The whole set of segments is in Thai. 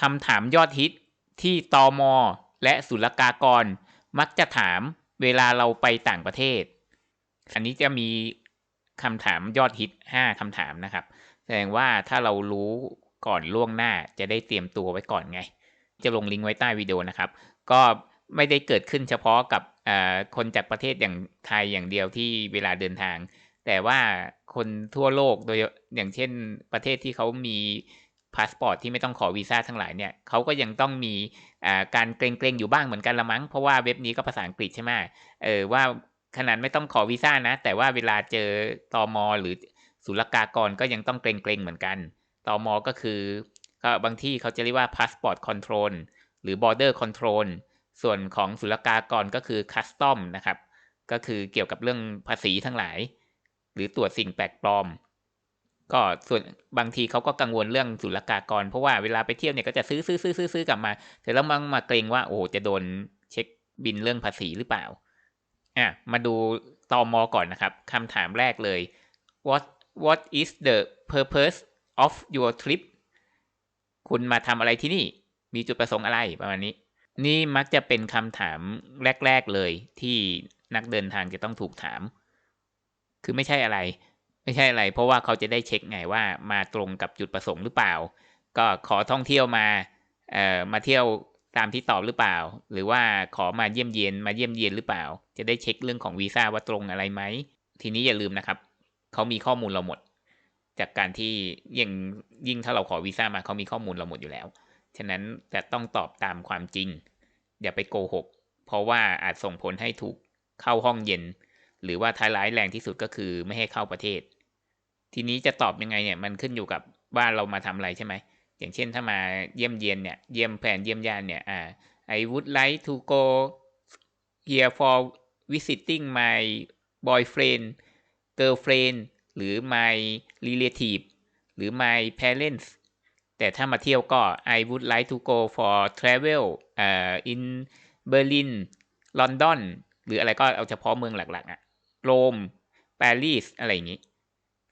คำถามยอดฮิตที่ตอมและศุลกากรมักจะถามเวลาเราไปต่างประเทศ อันนี้จะมีคำถามยอดฮิตห้าคำถามนะครับ แสดงว่าถ้าเรารู้ก่อนล่วงหน้าจะได้เตรียมตัวไว้ก่อนไง จะลงลิงก์ไว้ใต้วิดีโอนะครับ ก็ไม่ได้เกิดขึ้นเฉพาะกับคนจากประเทศอย่างไทยอย่างเดียวที่เวลาเดินทาง แต่ว่าคนทั่วโลกโดยอย่างเช่นประเทศที่เขามี พาสปอร์ตที่ไม่ต้องขอวีซ่าทั้งหลายเนี่ยเขาก็ยังต้องมีการเกรงๆอยู่บ้างเหมือนกันละมั้ง เพราะว่าเว็บนี้ก็ภาษาอังกฤษใช่ไหมเออว่าขนาดไม่ต้องขอวีซ่านะ แต่ว่าเวลาเจอตอมอหรือศุลกากรก็ยังต้องเกรงๆเหมือนกันตอมอก็คือก็บางที่เขาจะเรียกว่า passport control หรือ border control ส่วนของศุลกากรก็คือ custom นะครับ ก็คือเกี่ยวกับเรื่องภาษีทั้งหลาย หรือตรวจสิ่งแปลกปลอม ก็ส่วนบางทีเขาก็กังวลเรื่องศุลกากร เพราะว่าเวลาไปเที่ยวเนี่ยก็จะซื้อซื้อซื้อซื้อซื้อกลับมาเสร็จแล้วมังมาเกรงว่าโอ้จะโดนเช็คบินเรื่องภาษีหรือเปล่าอะมาดูตอมอก่อนนะครับคำถามแรกเลย what what is the purpose of your trip คุณมาทำอะไรที่นี่ มีจุดประสงค์อะไรประมาณนี้ นี่มักจะเป็นคำถามแรก ๆเลยที่นักเดินทางจะต้องถูกถาม คือไม่ใช่อะไร ไม่ใช่อะไร เพราะว่าเขาจะได้เช็คไงว่ามาตรงกับจุดประสงค์หรือเปล่า ก็ขอท่องเที่ยวมาเอ่อมาเที่ยวตามที่ตอบหรือเปล่า หรือว่าขอมาเยี่ยมเยียนมาเยี่ยมเยียนหรือเปล่า จะได้เช็คเรื่องของวีซ่าว่าตรงอะไรไหมทีนี้อย่าลืมนะครับเขามีข้อมูลเราหมด จากการที่ยิ่งยิ่งถ้าเราขอวีซ่ามาเขามีข้อมูลเราหมดอยู่แล้ว ฉะนั้นจะต้องตอบตามความจริง อย่าไปโกหก เพราะว่าอาจส่งผลให้ถูกเข้าห้องเย็น หรือว่าท้ายร้ายแรงที่สุดก็คือไม่ให้เข้าประเทศ ทีนี้จะตอบยังไงเนี่ยมันขึ้นอยู่กับว่าเรามาทำอะไรใช่ไหม อย่างเช่นถ้ามาเยี่ยมเยียนเนี่ย เยี่ยมแผนเยี่ยมญาติเนี่ย อ่า I would like to go here for visiting my boyfriend girlfriend หรือ my relative หรือ my parents แต่ถ้ามาเที่ยวก็ I would like to go for travel uh, in Berlin London หรืออะไรก็เอาเฉพาะเมืองหลักๆอะโรมปารีสอะไรอย่างนี้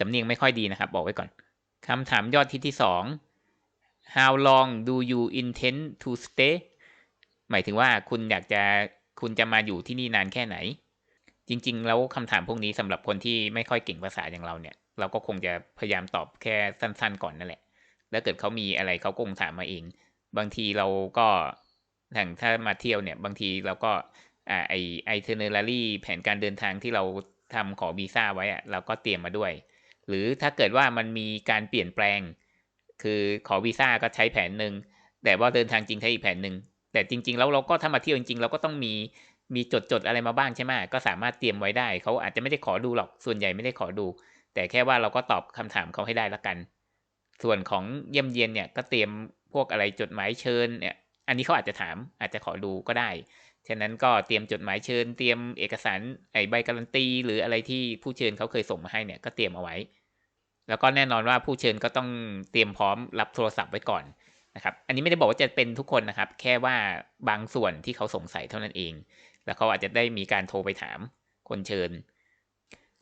สำเนียงไม่ค่อยดีนะครับ บอกไว้ก่อนคำถามยอดที่ที่สอง How long do you intend to stay หมายถึงว่าคุณอยากจะคุณจะมาอยู่ที่นี่นานแค่ไหน จริง ๆ แล้วคำถามพวกนี้สำหรับคนที่ไม่ค่อยเก่งภาษาอย่างเราเนี่ย เราก็คงจะพยายามตอบแค่สั้น ๆ ก่อนนั่นแหละแล้วเกิดเขามีอะไรเขาคงถามมาเอง บางทีเราก็อย่างถ้ามาเที่ยวเนี่ย บางทีเราก็อ่าไอไอเทเนอร์รี่แผนการเดินทางที่เราทำขอวีซ่าไว้อะเราก็เตรียมมาด้วย หรือถ้าเกิดว่ามันมีการเปลี่ยนแปลง คือขอวีซ่าก็ใช้แผนหนึ่งแต่ว่าเดินทางจริงใช้อีกแผนหนึ่งแต่จริง ๆ แล้วเราก็ถ้ามาเที่ยวจริงๆเราก็ต้องมีมีจดจดอะไรมาบ้างใช่ไหมก็สามารถเตรียมไว้ได้ เขาอาจจะไม่ได้ขอดูหรอกส่วนใหญ่ไม่ได้ขอดู แต่แค่ว่าเราก็ตอบคำถามเขาให้ได้ละกัน ส่วนของเยี่ยมเยียนเนี่ยก็เตรียมพวกอะไรจดหมายเชิญเนี่ยอันนี้เขาอาจจะถามอาจจะขอดูก็ได้ฉะนั้นก็เตรียมจดหมายเชิญ เตรียมเอกสารไอใบการันตี หรืออะไรที่ผู้เชิญเขาเคยส่งมาให้เนี่ยก็เตรียมเอาไว้ แล้วก็แน่นอนว่าผู้เชิญก็ต้องเตรียมพร้อมรับโทรศัพท์ไว้ก่อนนะครับ อันนี้ไม่ได้บอกว่าจะเป็นทุกคนนะครับ แค่ว่าบางส่วนที่เขาสงสัยเท่านั้นเอง แล้วเขาอาจจะได้มีการโทรไปถามคนเชิญ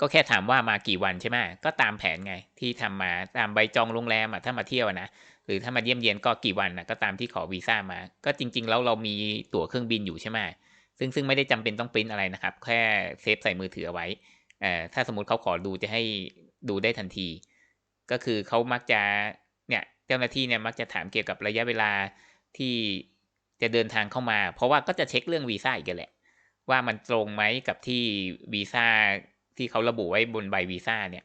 ก็แค่ถามว่ามากี่วันใช่ไหมก็ตามแผนไงที่ทำมาตามใบจองโรงแรมอะถ้ามาเที่ยวนะหรือถ้ามาเยี่ยมเยียนก็กี่วันนะก็ตามที่ขอวีซ่ามา ก็จริง ๆ แล้วเรามีตั๋วเครื่องบินอยู่ใช่ไหมซึ่งซึ่งไม่ได้จำเป็นต้องปริ้นอะไรนะครับ แค่เซฟใส่มือถือเอาไว้เอ่อถ้าสมมติเขาขอดูจะให้ดูได้ทันที ก็คือเขามักจะเนี่ยเจ้าหน้าที่เนี่ยมักจะถามเกี่ยวกับระยะเวลาที่จะเดินทางเข้ามา เพราะว่าก็จะเช็คเรื่องวีซ่าอีกแหละ ว่ามันตรงไหมกับที่วีซ่าที่เขาระบุไว้บนใบวีซ่าเนี่ย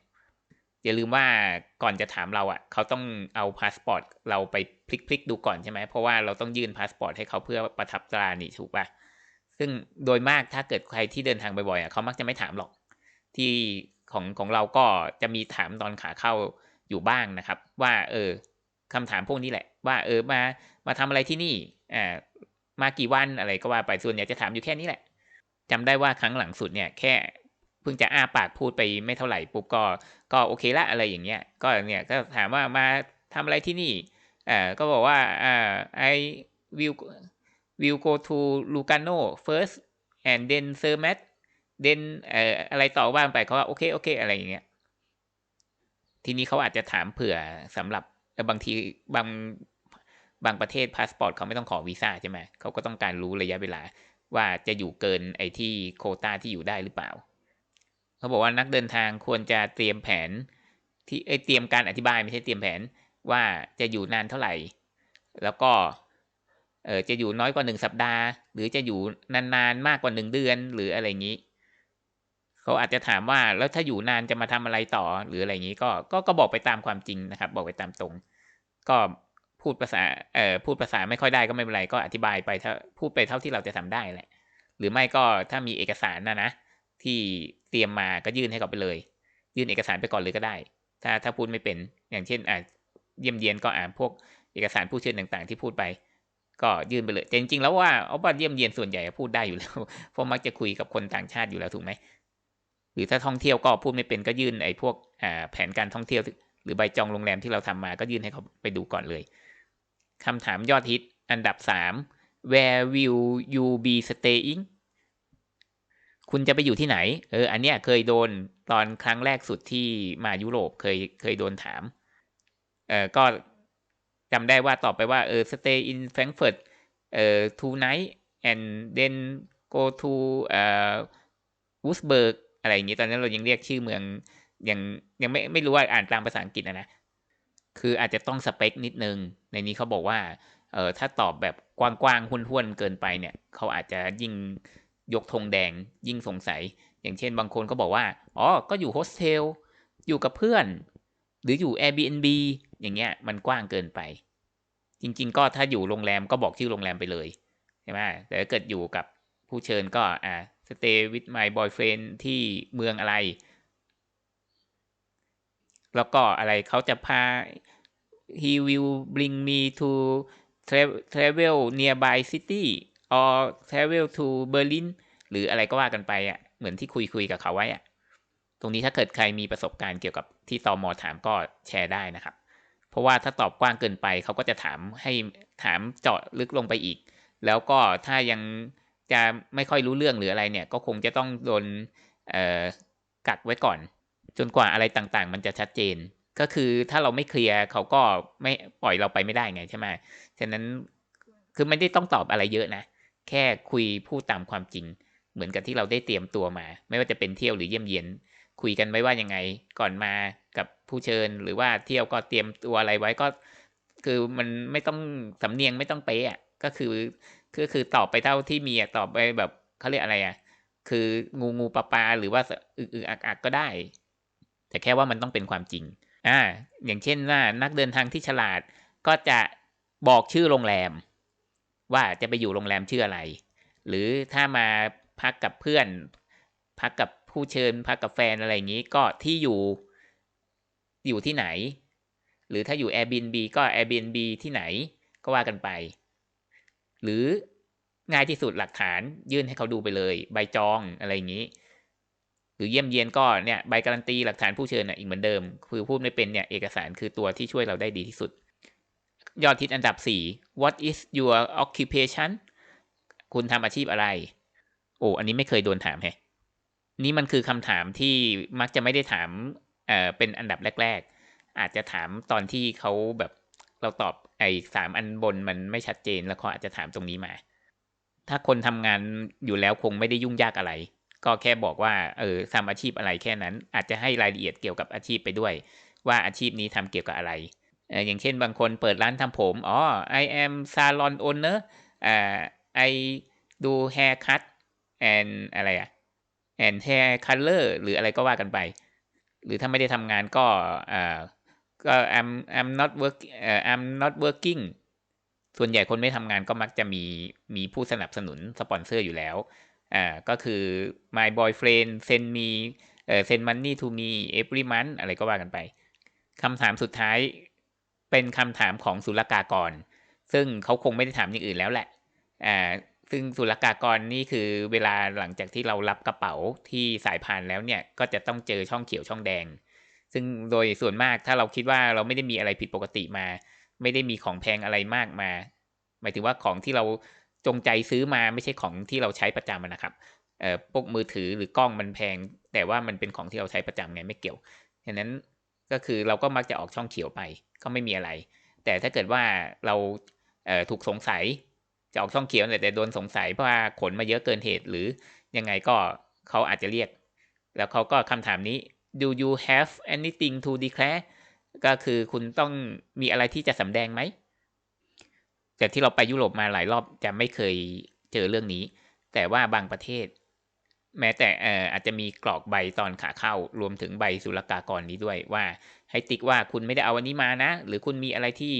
อย่าลืมว่าก่อนจะถามเราอะ่ะเขาต้องเอาพาสปอร์ตเราไปพลิกๆดูก่อนใช่ไหมเพราะว่าเราต้องยื่นพาสปอร์ตให้เขาเพื่อประทับตรานี่ถูกปะซึ่งโดยมากถ้าเกิดใครที่เดินทางบ่อยๆอะเขามักจะไม่ถามหรอก ที่ของของเราก็จะมีถามตอนขาเข้า อยู่บ้างนะครับ ว่าเออคำถามพวกนี้แหละ ว่าเออมามาทำอะไรที่นี่อ่ามากี่วันอะไรก็ว่าไปส่วนใหญ่จะถามอยู่แค่นี้แหละจำได้ว่าครั้งหลังสุดเนี่ยแค่เพิ่งจะอ้าปากพูดไปไม่เท่าไหร่ปุ๊บก็ก็โอเคละอะไรอย่างเงี้ยก็เนี่ยก็ถามว่ามาทำอะไรที่นี่อ่าก็บอกว่าอ่า I will will go to Lugano first and then Zermatt then เอ่ออะไรต่อว่างไปเขาว่าโอเคโอเคอะไรอย่างเงี้ย ทีนี้เขาอาจจะถามเผื่อสำหรับบางทีบางบางประเทศพาสปอร์ตเขาไม่ต้องขอวีซ่าใช่ไหมเขาก็ต้องการรู้ระยะเวลา ว่าจะอยู่เกินไอ้ที่โคต้าที่อยู่ได้หรือเปล่า เขาบอกว่านักเดินทางควรจะเตรียมแผน ที่เอ้เตรียมการอธิบายไม่ใช่เตรียมแผนว่าจะอยู่นานเท่าไหร่ แล้วก็เออจะอยู่น้อยกว่าหนึ่งสัปดาห์ หรือจะอยู่นานๆมากกว่าหนึ่งเดือนหรืออะไรอย่างนี้ เขาอาจจะถามว่าแล้วถ้าอยู่นานจะมาทำอะไรต่อหรืออะไรอย่างนี้ก็ก็ก็บอกไปตามความจริงนะครับ บอกไปตามตรง ก็พูดภาษาเอ่อพูดภาษาไม่ค่อยได้ก็ไม่เป็นไรก็อธิบายไปถ้าพูดไปเท่าที่เราจะทำได้แหละ หรือไม่ก็ถ้ามีเอกสารนะนะที่เตรียมมาก็ยื่นให้เขาไปเลย ยื่นเอกสารไปก่อนเลยก็ได้ ถ้าถ้าพูดไม่เป็นอย่างเช่นอ่าเยี่ยมเยียนก็อ่านพวกเอกสารผู้เชิญต่างๆ ที่พูดไป ก็ยื่นไปเลยแต่จริงๆแล้วว่าเอาบัตเยี่ยมเยียนส่วนใหญ่พูดได้อยู่แล้วเพราะมักจะคุยกับคนต่างชาติอยู่แล้วถูกไหม หรือถ้าท่องเที่ยวก็พูดไม่เป็นก็ยื่นไอ้พวกแผนการท่องเที่ยว หรือใบจองโรงแรมที่เราทำมาก็ยื่นให้เขาไปดูก่อนเลยคำถามยอดฮิตอันดับสาม where will you be staying คุณจะไปอยู่ที่ไหน เออ อันเนี้ยเคยโดนตอนครั้งแรกสุดที่มายุโรปเคยเคยโดนถาม เออก็จำได้ว่าตอบไปว่า เออ stay in Frankfurt เอ่อ two night and then go to เอ่อ Wurzburg อะไรอย่างงี้ตอนนั้นเรายังเรียกชื่อเมืองยังยังไม่ไม่รู้ว่าอ่านตามภาษาอังกฤษนะนะคืออาจจะต้องสเปคนิดนึง ในนี้เขาบอกว่าเออถ้าตอบแบบกว้างๆห้วนๆเกินไปเนี่ยเขาอาจจะยิ่งยกธงแดงยิ่งสงสัย อย่างเช่นบางคนก็บอกว่าอ๋อก็อยู่โฮสเทลอยู่กับเพื่อน หรืออยู่ Airbnb อย่างเงี้ยมันกว้างเกินไป จริง ๆ ก็ถ้าอยู่โรงแรมก็บอกชื่อโรงแรมไปเลยใช่ไหมแต่ถ้าเกิดอยู่กับผู้เชิญก็อ่า stay with my boyfriend ที่เมืองอะไร แล้วก็อะไรเขาจะพา he will bring me to travel nearby city or travel to Berlin หรืออะไรก็ว่ากันไปอะ เหมือนที่คุยคุยกับเขาไว้อะ ตรงนี้ถ้าเกิดใครมีประสบการณ์เกี่ยวกับที่ตอมอถามก็แชร์ได้นะครับ เพราะว่าถ้าตอบกว้างเกินไปเขาก็จะถามให้ถามเจาะลึกลงไปอีก แล้วก็ถ้ายัง จะไม่ค่อยรู้เรื่องหรืออะไรเนี่ย ก็คงจะต้องโดนกักไว้ก่อน จนกว่าอะไรต่างๆ มันจะชัดเจน ก็คือถ้าเราไม่เคลียร์เขาก็ไม่ปล่อยเราไปไม่ได้ไงใช่ไหมฉะนั้นคือไม่ได้ต้องตอบอะไรเยอะนะ แค่คุยพูดตามความจริง เหมือนกับที่เราได้เตรียมตัวมา ไม่ว่าจะเป็นเที่ยวหรือเยี่ยมเยียน คุยกันไว้ว่ายังไงก่อนมากับผู้เชิญหรือว่าเที่ยวก็เตรียมตัวอะไรไว้ก็ คือมันไม่ต้องสำเนียงไม่ต้องเป๊ะก็คือ ก็คือตอบไปเท่าที่มีอะตอบไปแบบเขาเรียกอะไรอะคืองูงูปลาปลาหรือว่าอึกอึกอักอักก็ได้ แต่แค่ว่ามันต้องเป็นความจริง อ่า อย่างเช่นว่านักเดินทางที่ฉลาดก็จะบอกชื่อโรงแรม ว่าจะไปอยู่โรงแรมชื่ออะไร หรือถ้ามาพักกับเพื่อน พักกับผู้เชิญ พักกับแฟนอะไรอย่างนี้ ก็ที่อยู่อยู่ที่ไหน หรือถ้าอยู่ Airbnb ก็ Airbnb ที่ไหนก็ว่ากันไป หรือง่ายที่สุดหลักฐานยื่นให้เขาดูไปเลย ใบจองอะไรอย่างนี้ หรือเยี่ยมเยียนก็เนี่ยใบการันตีหลักฐานผู้เชิญอะอีกเหมือนเดิม คือพูดไม่เป็นเนี่ยเอกสารคือตัวที่ช่วยเราได้ดีที่สุด ยอดทิศอันดับ 4 what is your occupation คุณทำอาชีพอะไร โอ้อันนี้ไม่เคยโดนถามแฮนี่มันคือคำถามที่มักจะไม่ได้ถามเอ่อเป็นอันดับแรก ๆ อาจจะถามตอนที่เขาแบบ เราตอบไอ้สามอันบนมันไม่ชัดเจนแล้วเขาอาจจะถามตรงนี้มา ถ้าคนทำงานอยู่แล้วคงไม่ได้ยุ่งยากอะไร ก็แค่บอกว่าเออทำอาชีพอะไรแค่นั้น อาจจะให้รายละเอียดเกี่ยวกับอาชีพไปด้วย ว่าอาชีพนี้ทำเกี่ยวกับอะไรอย่างเช่นบางคนเปิดร้านทำผมอ๋อ I am salon owner อ่า I do haircut and อะไรอะ and hair color หรืออะไรก็ว่ากันไป หรือถ้าไม่ได้ทำงานก็อ่า ก็ I'm I'm not work เอ่อ I'm not working ส่วนใหญ่คนไม่ทำงานก็มักจะมีมีผู้สนับสนุนสปอนเซอร์อยู่แล้วอ่าก็คือ my boyfriend send me เอ่อ send money to me every month อะไรก็ว่ากันไปคำถามสุดท้ายเป็นคำถามของศุลกากร ซึ่งเขาคงไม่ได้ถามอย่างอื่นแล้วแหละอ่าซึ่งศุลกากรนี่คือเวลาหลังจากที่เรารับกระเป๋าที่สายพานแล้วเนี่ย ก็จะต้องเจอช่องเขียวช่องแดง ซึ่งโดยส่วนมากถ้าเราคิดว่าเราไม่ได้มีอะไรผิดปกติมา ไม่ได้มีของแพงอะไรมากมา หมายถึงว่าของที่เราจงใจซื้อมาไม่ใช่ของที่เราใช้ประจำนะครับเอ่อพวกมือถือหรือกล้องมันแพง แต่ว่ามันเป็นของที่เราใช้ประจำไงไม่เกี่ยวฉะนั้นก็คือเราก็มักจะออกช่องเขียวไปก็ไม่มีอะไร แต่ถ้าเกิดว่าเราเอ่อถูกสงสัยจะออกช่องเขียวแต่โดนสงสัยเพราะว่าขนมาเยอะเกินเหตุหรือยังไงก็เขาอาจจะเรียก แล้วเขาก็คำถามนี้ do you have anything to declare ก็คือคุณต้องมีอะไรที่จะสำแดงไหม แต่ที่เราไปยุโรปมาหลายรอบจะไม่เคยเจอเรื่องนี้ แต่ว่าบางประเทศ แม้แต่ออาจจะมีกรอกใบตอนขาเข้า รวมถึงใบศุลกากรนี้ด้วยว่า ให้ติ๊กว่าคุณไม่ได้เอาอันนี้มานะ หรือคุณมีอะไรที่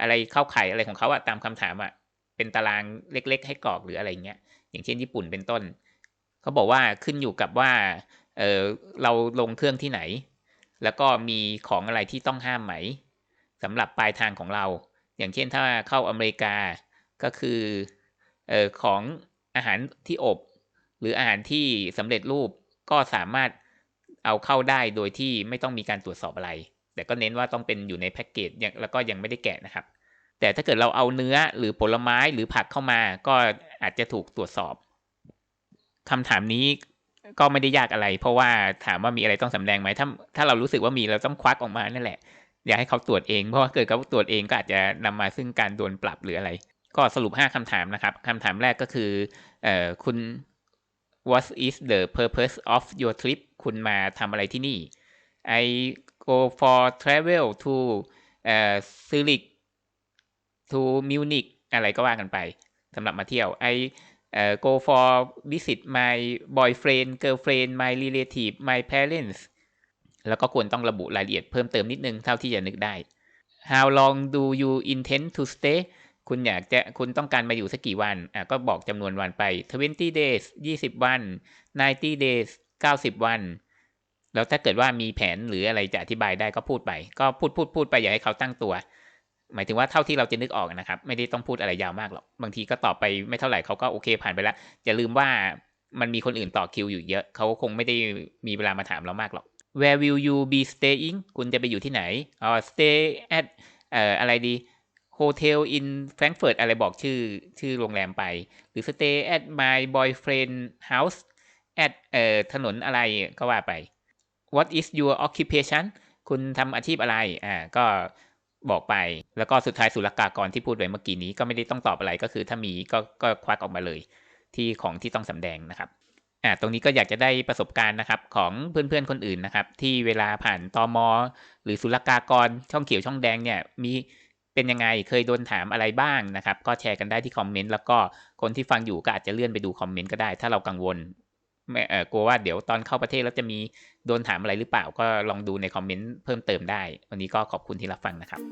อะไรเข้าไข่อะไรของเขาอะตามคำถามอะเป็นตารางเล็ก ๆ ให้กรอกหรืออะไรเงี้ยอย่างเช่นญี่ปุ่นเป็นต้น เขาบอกว่าขึ้นอยู่กับว่า เออเราลงเครื่องที่ไหน แล้วก็มีของอะไรที่ต้องห้ามไหมสำหรับปลายทางของเรา อย่างเช่นถ้าเข้าอเมริกาก็คือเออของอาหารที่อบ หรืออาหารที่สำเร็จรูปก็สามารถเอาเข้าได้โดยที่ไม่ต้องมีการตรวจสอบอะไร แต่ก็เน้นว่าต้องเป็นอยู่ในแพ็กเกจแล้วก็ยังไม่ได้แกะนะครับ แต่ถ้าเกิดเราเอาเนื้อหรือผลไม้หรือผักเข้ามา ก็อาจจะถูกตรวจสอบคำถามนี้ ก็ไม่ได้ยากอะไร เพราะว่าถามว่ามีอะไรต้องสำแดงไหมถ้าถ้าเรารู้สึกว่ามีเราต้องควักออกมานั่นแหละ อยากให้เขาตรวจเอง เพราะว่าเกิดเขาตรวจเองก็อาจจะนำมาซึ่งการโดนปรับหรืออะไร ก็สรุป 5คำถามนะครับคำถามแรกก็คือเอ่อคุณ what is the purpose of your trip คุณมาทำอะไรที่นี่ I go for travel to เอ่อ Zurich to Munich อะไรก็ว่ากันไปสำหรับมาเที่ยว I เอ่อ go for visit my boyfriend girlfriend my relative my parents แล้วก็ควรต้องระบุรายละเอียดเพิ่มเติมนิดนึงเท่าที่จะนึกได้ How long do you intend to stay คุณอยากจะคุณต้องการมาอยู่สักกี่วันอะก็บอกจำนวนวันไป 20 days 20 วัน 90 days 90 วัน แล้วถ้าเกิดว่ามีแผนหรืออะไรจะอธิบายได้ก็พูดไป ก็พูดพูดพูดไปอย่าให้เขาตั้งตัว หมายถึงว่าเท่าที่เราจะนึกออกนะครับ ไม่ได้ต้องพูดอะไรยาวมากหรอกบางทีก็ตอบไปไม่เท่าไหร่เขาก็โอเคผ่านไปแล้วอย่าลืมว่ามันมีคนอื่นต่อคิวอยู่เยอะเขาคงไม่ได้มีเวลามาถามเรามากหรอก Where will you be staying คุณจะไปอยู่ที่ไหนอ๋อ stay at เอ่ออะไรดี Hotel in Frankfurt อะไรบอกชื่อชื่อโรงแรมไป หรือ stay at my boyfriend house at เอ่อถนนอะไรก็ว่าไป What is your occupation คุณทำอาชีพอะไรอ่าก็ บอกไป แล้วก็สุดท้ายศุลกากรที่พูดไว้เมื่อกี้นี้ก็ไม่ได้ต้องตอบอะไรก็คือ ถ้ามีก็ก็ควักออกมาเลย ที่ของที่ต้องสำแดงนะครับอ่าตรงนี้ก็อยากจะได้ประสบการณ์นะครับของเพื่อนๆคนอื่นนะครับ ที่เวลาผ่านตอมหรือศุลกากรช่องเขียวช่องแดงเนี่ยมีเป็นยังไงเคยโดนถามอะไรบ้างนะครับ ก็แชร์กันได้ที่คอมเมนต์แล้วก็คนที่ฟังอยู่ก็อาจจะเลื่อนไปดูคอมเมนต์ก็ได้ ถ้าเรากังวล กลัวว่าเดี๋ยวตอนเข้าประเทศแล้วจะมีโดนถามอะไรหรือเปล่าก็ลองดูในคอมเมนต์เพิ่มเติมได้ วันนี้ก็ขอบคุณที่รับฟังนะครับ